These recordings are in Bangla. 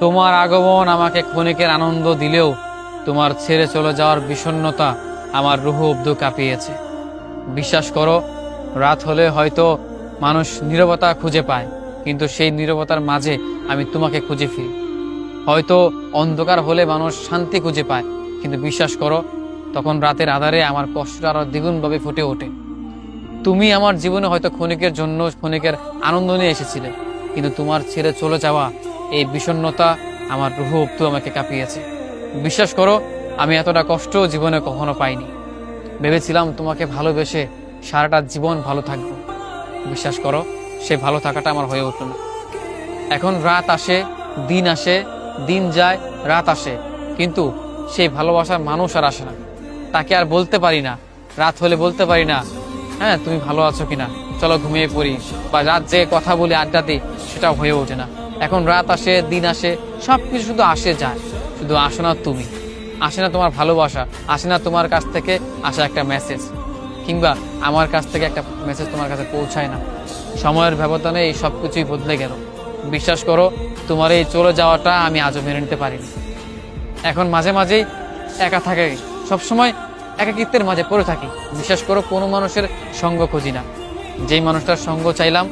তোমার আগমন আমাকে ক্ষণিকের আনন্দ দিলেও তোমার ছেড়ে চলে যাওয়ার বিষণ্ণতা আমার রুহ অব্দ কাঁপিয়েছে। বিশ্বাস করো, রাত হলে হয়তো মানুষ নীরবতা খুঁজে পায়, কিন্তু সেই নীরবতার মাঝে আমি তোমাকে খুঁজে ফিরি। হয়তো অন্ধকার হলে মানুষ শান্তি খুঁজে পায়, কিন্তু বিশ্বাস করো, তখন রাতের আধারে আমার কষ্টটা আরও দ্বিগুণভাবে ফুটে ওঠে। তুমি আমার জীবনে হয়তো ক্ষণিকের জন্য ক্ষণিকের আনন্দ নিয়ে এসেছিলে, কিন্তু তোমার ছেড়ে চলে যাওয়া এই বিষণ্ণতা আমার রুহ আমাকে কাঁপিয়েছে। বিশ্বাস করো, আমি এতটা কষ্ট জীবনে কখনো পাইনি। ভেবেছিলাম তোমাকে ভালোবেসে সারাটা জীবন ভালো থাকব। বিশ্বাস করো, সে ভালো থাকাটা আমার হয়ে উঠল না। এখন রাত আসে, দিন আসে, দিন যায়, রাত আসে। কিন্তু সেই ভালোবাসার মানুষ আর আসে না। তাকে আর বলতে পারি না। রাত হলে বলতে পারি না হ্যাঁ তুমি ভালো আছো কিনা? চলো ঘুমিয়ে পড়ি। বা রাত যে কথা বলি আড্ডা দিই, সেটাও হয়ে ওঠে না। এখন রাত আসে, দিন আসে সব কিছু শুধু আসে যায়। শুধু আসো না তুমি। আসে না তোমার ভালোবাসা, আসে না তোমার কাছ থেকে আসা একটা মেসেজ কিংবা আমার কাছ থেকে একটা মেসেজ তোমার কাছে পৌঁছায় না। সময়ের ব্যবধানে এই সব কিছুই বদলে গেল। বিশ্বাস করো, তোমার এই চলে যাওয়াটা আমি আজও মেনে নিতে পারিনি। এখন মাঝে মাঝেই একা থাকে। সবসময় একাকিত্বের মাঝে পড়ে থাকি। বিশ্বাস করো, কোনো মানুষের সঙ্গ খুঁজি না। যেই মানুষটার সঙ্গ চাইলাম,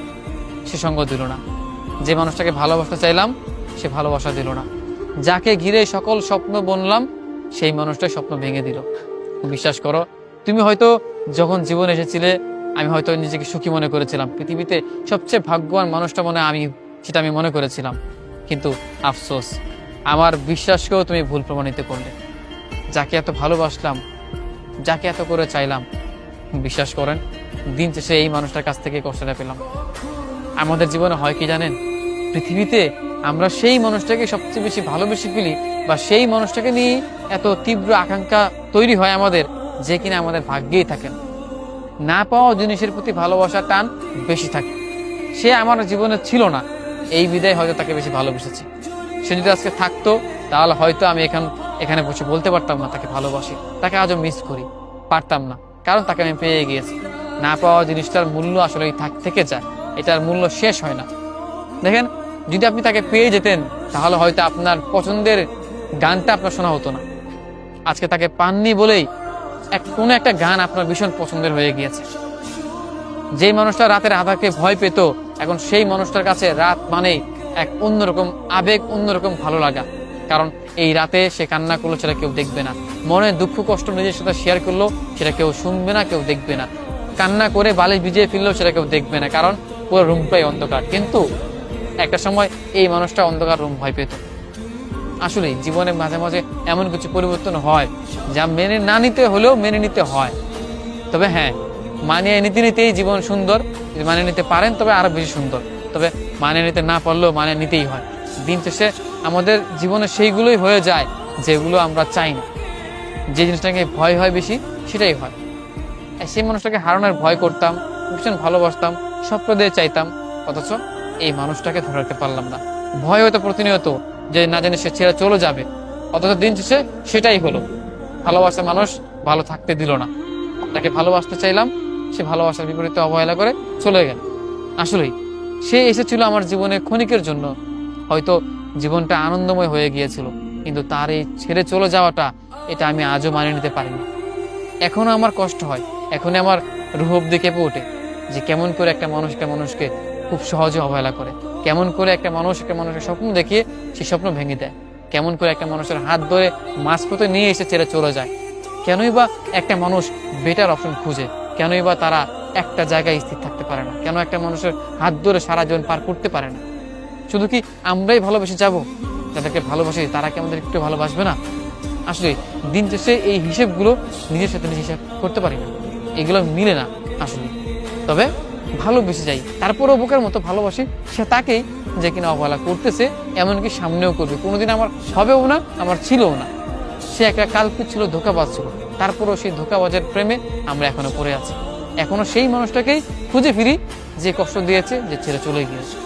সে সঙ্গ দিল না। যে মানুষটাকে ভালোবাসতে চাইলাম, সে ভালোবাসা দিল না। যাকে ঘিরে সকল স্বপ্ন বনলাম, সেই মানুষটাই স্বপ্ন ভেঙে দিল। বিশ্বাস করো, তুমি হয়তো যখন জীবন এসেছিলে, আমি হয়তো নিজেকে সুখী মনে করেছিলাম। পৃথিবীতে সবচেয়ে ভাগ্যবান মানুষটা মনে আমি, সেটা আমি মনে করেছিলাম। কিন্তু আফসোস, আমার বিশ্বাসকেও তুমি ভুল প্রমাণিত করলে। যাকে এত ভালোবাসলাম, যাকে এত করে চাইলাম, বিশ্বাস করেন, দিন শেষে এই মানুষটার কাছ থেকে কষ্টটা পেলাম। আমাদের জীবনে হয় কি জানেন? পৃথিবীতে আমরা সেই মানুষটাকে সবচেয়ে বেশি ভালোবেসে ফেলি বা সেই মানুষটাকে নিয়ে এত তীব্র আকাঙ্ক্ষা তৈরি হয় আমাদের যে কিনা আমাদের ভাগ্যেই থাকে না। পাওয়া জিনিসের প্রতি ভালোবাসার টান বেশি থাকে। সে আমার জীবনে ছিল না। এই বিদায় হয়তো তাকে বেশি ভালোবেসেছি। সে যদি আজকে থাকতো, তাহলে হয়তো আমি এখান এখানে বসে বলতে পারতাম না তাকে ভালোবাসি। তাকে আজও মিস করি। পারতাম না। কারণ তাকে আমি পেয়ে গিয়েছি। না পাওয়া জিনিসটার মূল্য আসলে থাক থেকে যায়। এটার মূল্য শেষ হয় না। দেখেন, যদি আপনি তাকে পেয়ে যেতেন, তাহলে হয়তো আপনার পছন্দের গানটা আপনার শোনা হতো না। আজকে তাকে পাননি বলেই এক, কোনো একটা গান আপনার ভীষণ পছন্দের হয়ে গিয়েছে। যে মানুষটা রাতের আধাকে ভয় পেত, এখন সেই মানুষটার কাছে রাত মানেই এক অন্যরকম আবেগ, অন্যরকম ভালো লাগা। কারণ এই রাতে সে কান্না করল, সেটা কেউ দেখবে না। মনে দুঃখ, কষ্ট নিজের সাথে শেয়ার করল, সেটা কেউ শুনবে না, কেউ দেখবে না। কান্না করে বালিশ ভিজিয়ে ফেললেও সেটা কেউ দেখবে না। কারণ পুরো রুমটাই অন্ধকার। কিন্তু একটা সময় এই মানুষটা অন্ধকার রুম ভয় পেত। আসলে জীবনে মাঝে মাঝে এমন কিছু পরিবর্তন হয়, যা মেনে না নিতে হলেও মেনে নিতে হয়। তবে হ্যাঁ মানিয়ে নিতে নিতেই জীবন সুন্দর, যদি মানিয়ে নিতে পারেন তবে আরও বেশি সুন্দর। তবে মানিয়ে নিতে না পারলেও মানিয়ে নিতেই হয়। দিন শেষে আমাদের জীবনে সেইগুলোই হয়ে যায়, যেগুলো আমরা চাই না। যে জিনিসটাকে ভয় হয় বেশি, সেটাই হয়। সেই মানুষটাকে হারানোর ভয় করতাম, ভীষণ ভালোবাসতাম স্বপ্ন দিয়ে চাইতাম, অথচ এই মানুষটাকে ধরে রাখতে পারলাম না। ভয় হয়তো প্রতিনিয়ত যে না জানি সে ছেড়ে চলে যাবে, অথচ দিন শেষে সেটাই হলো। ভালোবাসা মানুষ ভালো থাকতে দিল না। তাকে ভালোবাসতে চাইলাম, সে ভালোবাসার বিপরীতে অবহেলা করে চলে গেল। আসলেই, সে এসেছিল আমার জীবনে ক্ষণিকের জন্য। হয়তো জীবনটা আনন্দময় হয়ে গিয়েছিল, কিন্তু তার এই ছেড়ে চলে যাওয়াটা এটা আমি আজও মানিয়ে নিতে পারিনি। এখনও আমার কষ্ট হয়, এখনই আমার রুহ অব্দি কেঁপে ওঠে। যে কেমন করে একটা মানুষ একটা মানুষকে খুব সহজে অবহেলা করে। কেমন করে একটা মানুষ একটা মানুষের স্বপ্ন দেখিয়ে সেই স্বপ্ন ভেঙে দেয়। কেমন করে একটা মানুষের হাত ধরে মাঝপথে নিয়ে এসে ছেড়ে চলে যায়। কেনই বা একটা মানুষ বেটার অপশন খুঁজে? কেনই বা তারা একটা জায়গায় স্থির থাকতে পারে না? কেন একটা মানুষের হাত ধরে সারা জীবন পার করতে পারে না? শুধু কি আমরাই ভালোবেসে যাব? যাদেরকে ভালোবাসি তারা কি আমাদের একটু ভালোবাসবে না? আসলে দিন শেষে এই হিসেবগুলো নিজের সাথে নিজে হিসাব করতে পারি না। এগুলো মিলে না, আসলে। তবে ভালোবেসে যাই। তারপরও বুকের মতো ভালোবাসি, সে তাকেই যে কিনা অবহেলা করতেছে, এমনকি সামনেও করবে। কোনোদিন আমার হবেও না, আমার ছিলও না। সে একটা কালকে ছিল, ধোকাবাজ ছিল। তারপরও সেই ধোকাবাজের প্রেমে আমরা এখনও পড়ে আছি। এখনও সেই মানুষটাকেই খুঁজে ফিরি, যে কষ্ট দিয়েছে, যে ছেড়ে চলে গিয়েছে।